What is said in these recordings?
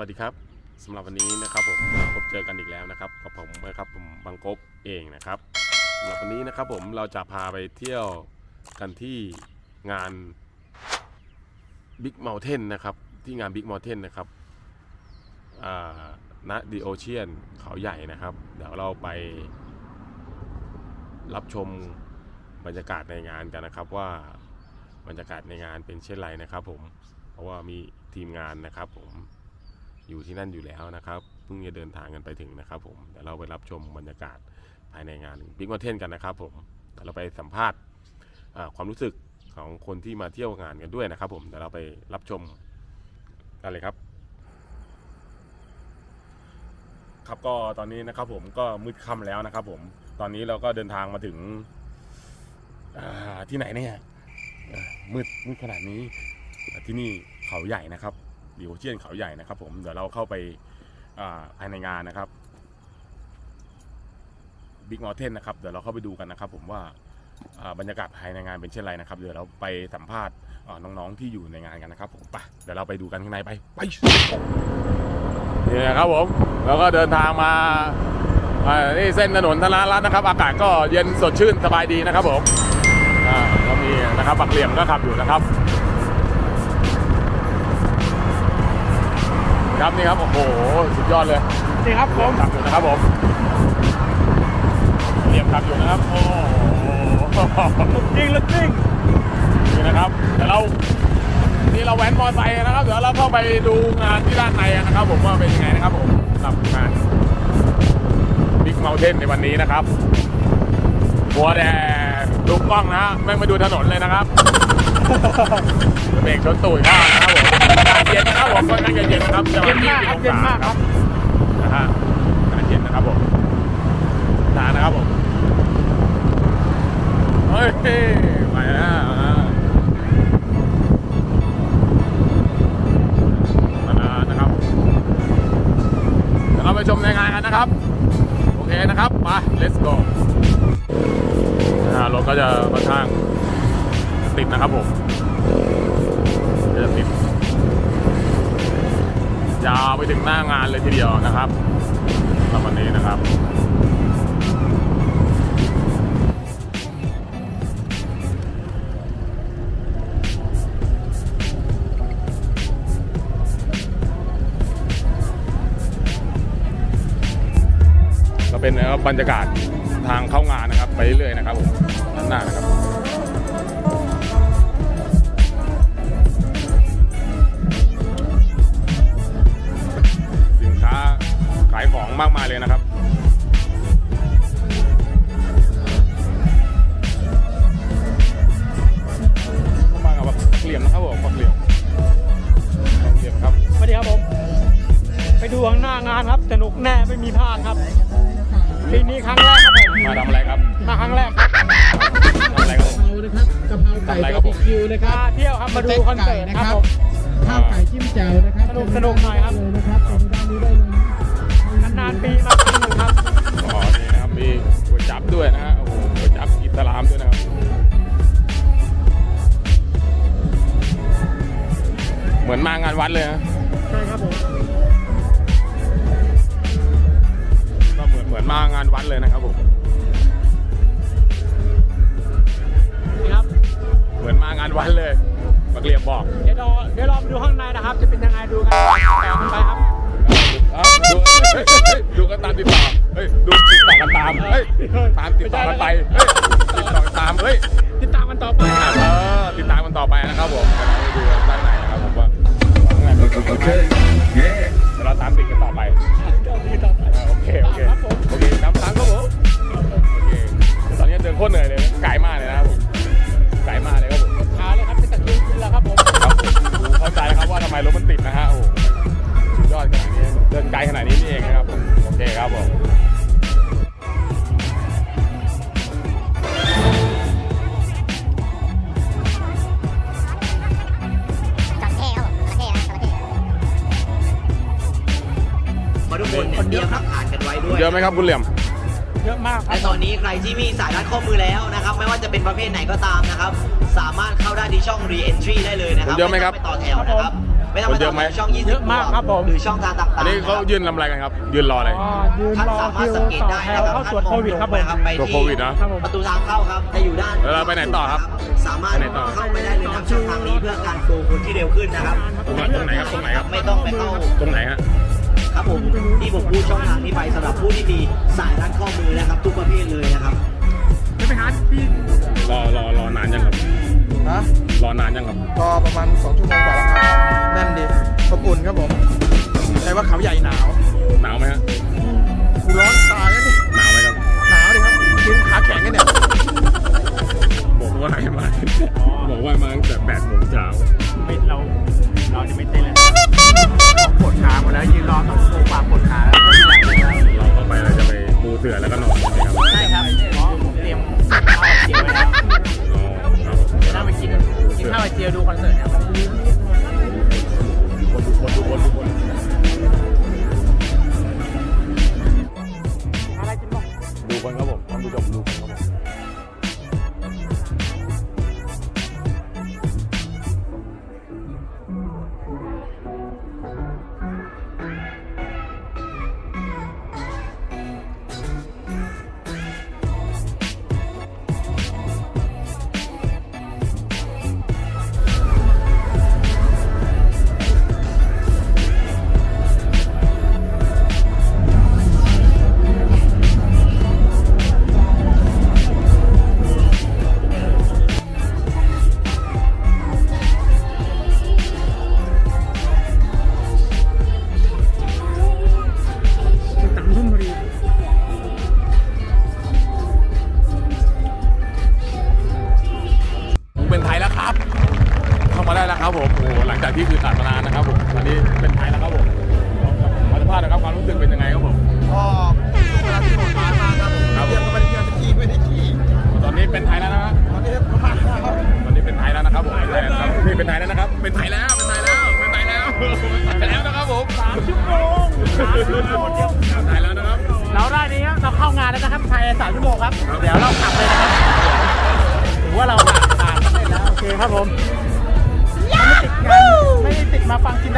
สวัสดีครับสำหรับวันนี้นะครับผมพบเจอกันอีกแล้วนะครับกับผมนะครับผมบังกบเองนะครับสำหรับวันนี้นะครับผมเราจะพาไปเที่ยวกันที่งาน Big Mountain นะครับที่งาน Big Mountain นะครับณดีโอเชียนเขาใหญ่นะครับ เดี๋ยวเราไปรับชมบรรยากาศในงานกันนะครับว่าบรรยากาศในงานเป็นเช่นไรนะครับผมเพราะว่ามีทีมงานนะครับผม อยู่ที่นั่นอยู่แล้วนะครับเพิ่งจะเดินทางกันไปถึงนะครับ ผมเดี๋ยวเราไปรับชมบรรยากาศภายในงานบิ๊กมอเทนกันนะครับ ผมเดี๋ยวเราไปสัมภาษณ์ความรู้สึกของคนที่มาเที่ยวงานกันด้วยนะครับ ผมเดี๋ยวเราไปรับชมกันเลยครับ ครับก็ตอนนี้นะครับ ผมก็มืดค่ำแล้วนะครับ ผมตอนนี้เราก็เดินทางมาถึงที่ไหนเนี่ยมืดมืดขนาดนี้ที่นี่เขาใหญ่นะครับ ดิโอเชียนเขาใหญ่นะครับ ผมเดี๋ยวเราเข้าไปภายในงานนะครับบิ๊กมอเทนนะครับเดี๋ยวเราเข้าไปดูกันนะครับผมว่าบรรยากาศภายในงานเป็นเช่นไรนะครับ เดี๋ยวเราไปสัมภาษณ์น้องๆที่อยู่ในงานกันนะครับผมไปเดี๋ยวเราไปดูกันข้างในไปไปนี่นะครับผมเราก็เดินทางมานี่เส้นถนนธนารัตน์นะครับ อากาศก็เย็นสดชื่นสบายดีนะครับผมก็มีนะครับปักเหลี่ยมก็ขับอยู่นะครับ ครับนี่ครับโอ้โหสุดยอดเลยนี่ครับผมขับอยู่นะครับผมเหลี่ยมขับอยู่นะครับโอ้โหจริงหรือจริงนี่นะครับเดี๋ยวเรานี่เราแว้นมอไซค์นะครับ เดี๋ยวเราเข้าไปดูงานที่ด้านในนะครับ ผมว่าเป็นยังไงนะครับผมสำหรับงานบิ๊กเม t เทนในวันนี้นะครับบัวแดงดูกล้องนะฮะไม่มาดูถนนเลยนะครับเบรกชนตูดข้างนะครับผมอากาศ เย็นนะครับผมค่อนข้างจะเย็นนะครับจะมากครับเย็นมากครับนะฮะกาศเย็นนะครับผมนานนะครับผมเฮ้ยไปแล้วนะมาแล้วนะครับเดี๋ยวเราไปชมในงานกันนะครับ โอเคนะครับมา let's go นะฮะรถก็จะค่อนข้างติดนะครับผมจะติด ยาวไปถึงหน้างานเลยทีเดียวนะครับสำหรับวันนี้นะครับก็เป็นบรรยากาศทางเข้างานนะครับ ไปเรื่อยๆนะครับผมด้านหน้านะครับ มากมายเลยนะครับเข้ามากับแบบเหลี่ยมนะครับผมปักเหลี่ยมปักเหลี่ยมครับสวัสดีครับผม ไปดูข้างหน้างานครับสนุกแน่ไม่มีพลาดครับปีนี้ครั้งแรกครับผมมาทำอะไรครับมาครั้งแรกครับทำอะไรครับผมกะเพรานะครับกะเพราไก่ทำอะไรครับผมบาร์บีคิวนะครับมาเที่ยวครับมาดูคอนเสิร์ตครับผมข้าวไก่จิ้มแจ่วนะครับสนุกสนุกหน่อยครับเลยนะครับตรงด้านนี้ได้เลยนะนานๆ ปีมาครั้งหนึ่งครับอ๋อนี่นะครับมีก๋วยจั๊บด้วยนะฮะโอ้โหก๋วยจั๊บอิสลามด้วยนะครับเหมือนมางานวัดเลยนะ ดูกันตามติดต่อเฮ้ยดูติดต่อกันตามเฮ้ยตามติดต่อกันไปเฮ้ยติดต่อกันตามเฮ้ยติดตามกันต่อไปครับเออติดตามกันต่อไปนะครับผมเดี๋ยวเราไปดูด้านในนะครับผมว่าว่าไงเดี๋ยวเราตามติดกันต่อไปโอเคโอเคครับผมโอเคตามทางครับผมโอเคตอนนี้เดินโคตรเหนื่อยเลยไกลมากเลยนะครับผมไกลมากเลยครับผมขาเลยครับเป็นตะคริวกินแล้วครับผมครับผมเข้าใจครับว่าทำไมรถมันติดนะฮะโอ้โหสุดยอดขนาดนี้เดินไกลขนาดนี้นี่เอง มครับคุณเหลี่ยม เยอะมากครัและบ ตอนนี้ใครที่มีสายรัดข้อมือแล้วนะครับ ไม่ว่าจะเป็นประเภทไหนก็ตามนะครับ สามารถเข้าได้ที่ช่อง re-entry ได้เลยนะครับเยอะไหมครับต้องไปต่อแถวนะครับไม่ต้องคไปนเยอะไหมช่อง20เยอะมากครับผม หรือช่องทางต่างๆอันนี้เขาะครับยืนทำอะไรกันครับ ยืนรออะไร อ๋อยืนท่านรอสามารคิถวสังเกตต่อได้แถนะวครับเข้าตรวจโควิดครับผม ท่านมองตงไปตรวจโควิดนะครับผม ประตูทางเข้าครับจะอยู่ด้านแล้วเราไปไหนต่อครับสามารถไปไหนต่อ เข้าไปได้เลยทางช่องทางนี้เพื่อการโฟล์คนที่เร็วขึ้นนะครับ ตรงไหนตรงไหนครับตรงไหนครับ ไม่ต้องไปเข้า ตรงไหนฮะ ครับผมที่ผมพูดช่องทางนี้ไปสำหรับผู้ที่มีสายรัดข้อมือนะครับ ทุกประเภทเลยนะครับจะไปหาพี่รอรอรอนานยังครับฮะรอนานยังครับก็ประมาณ2ชั่วโมงกว่าแล้วครับแน่นดีอบอุ่นครับผมแต่ว่าเขาใหญ่หนาวหนาวไหมฮะกูร้อนตายแล้วนี่หนาวไหมครับหนาวดิครับยืนขาแข็งกันเนี่ยบอกว่าให้มาบอกว่ามาตั้งแต่แปดโมงเช้าไม่เราเราจะไม่เต้นเลยปวด ขาหมดแล้วยืนรอต้องโคความปวดขาแล้วเราเข้าไปเราจะไปปูเสือแล้วก็นอนใช่ไหมครับใช่ครับอ๋อผมเตรียมข้าวเจียวไว้แล้วอ๋อครับจะนั่งไปกินกินข้าวเจียวดูคอนเสิร์ตครับ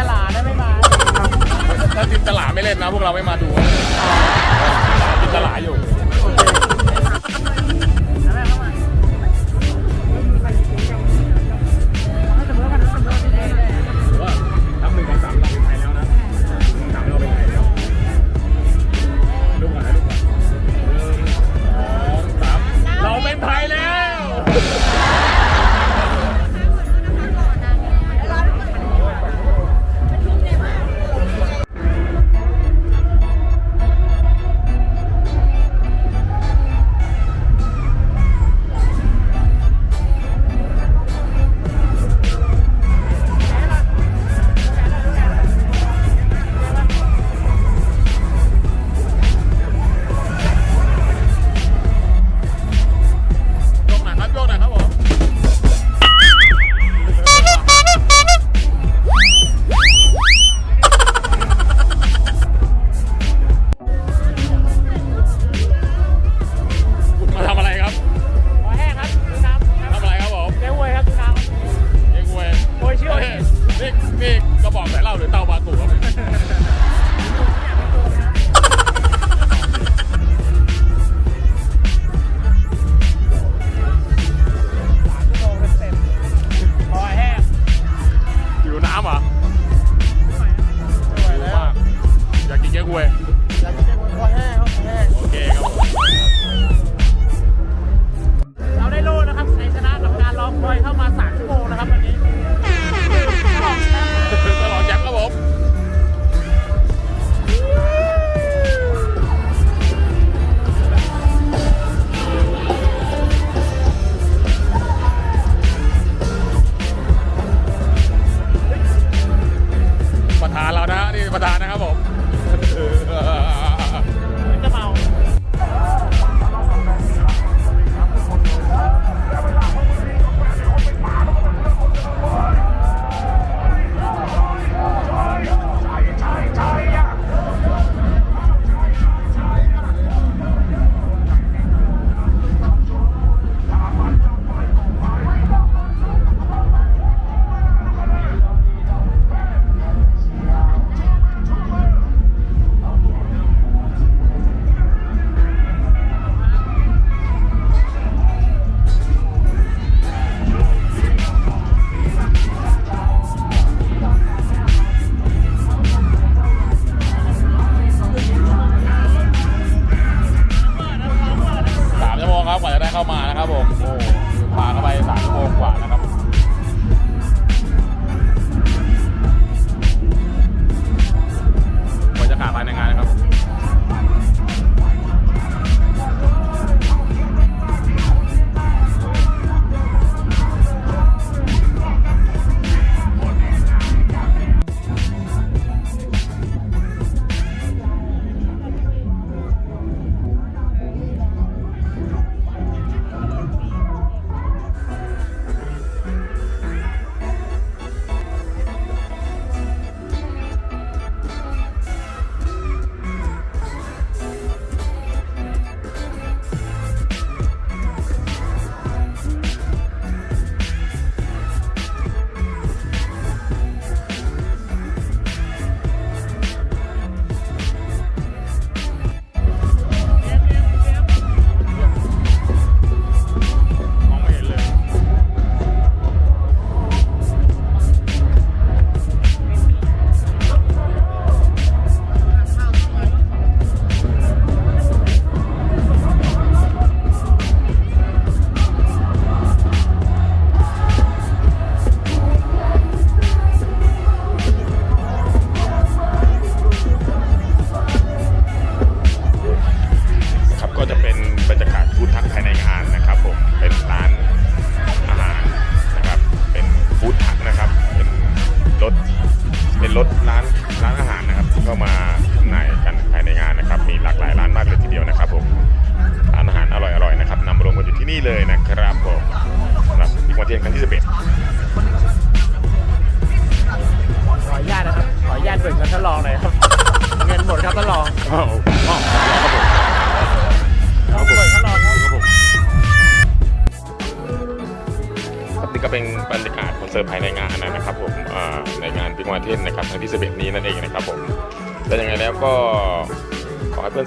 ติดมาฟังจินตลาดไม่มาถ้าจินตลาไม่เล่นนะพวกเราไม่มาดูจินตลาอยู่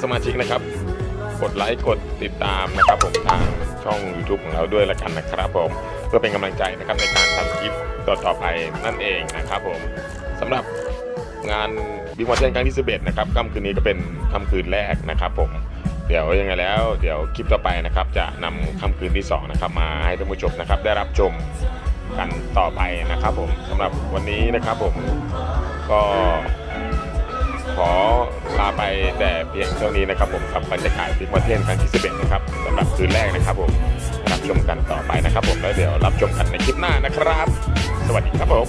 สมาชิกนะครับ กดไลค์กดติดตามนะครับผมทางช่อง YouTube ของเราด้วยละกันนะครับผมเพื่อเป็นกำลังใจนะครับในการทำคลิปต่อๆไปนั่นเองนะครับผมสำหรับงานบิ๊กมอเทนครั้งที่11นะครับค่ำคืนนี้ก็เป็นค่ำคืนแรกนะครับผมเดี๋ยวยังไงแล้วเดี๋ยวคลิปต่อไปนะครับ จะนำค่ำคืนที่สองนะครับมาให้ท่านผู้ชมนะครับ ได้รับชมกันต่อไปนะครับผมสำหรับวันนี้นะครับผมก็ ขอลาไปแต่เพียงเท่านี้นะครับผมกับบรรยากาศพิกมาเทนครั้งที่11นะครับสำหรับคืนแรกนะครับผมรับชมกันต่อไปนะครับผมแล้วเดี๋ยวรับชมกันในคลิปหน้านะครับ สวัสดีครับผม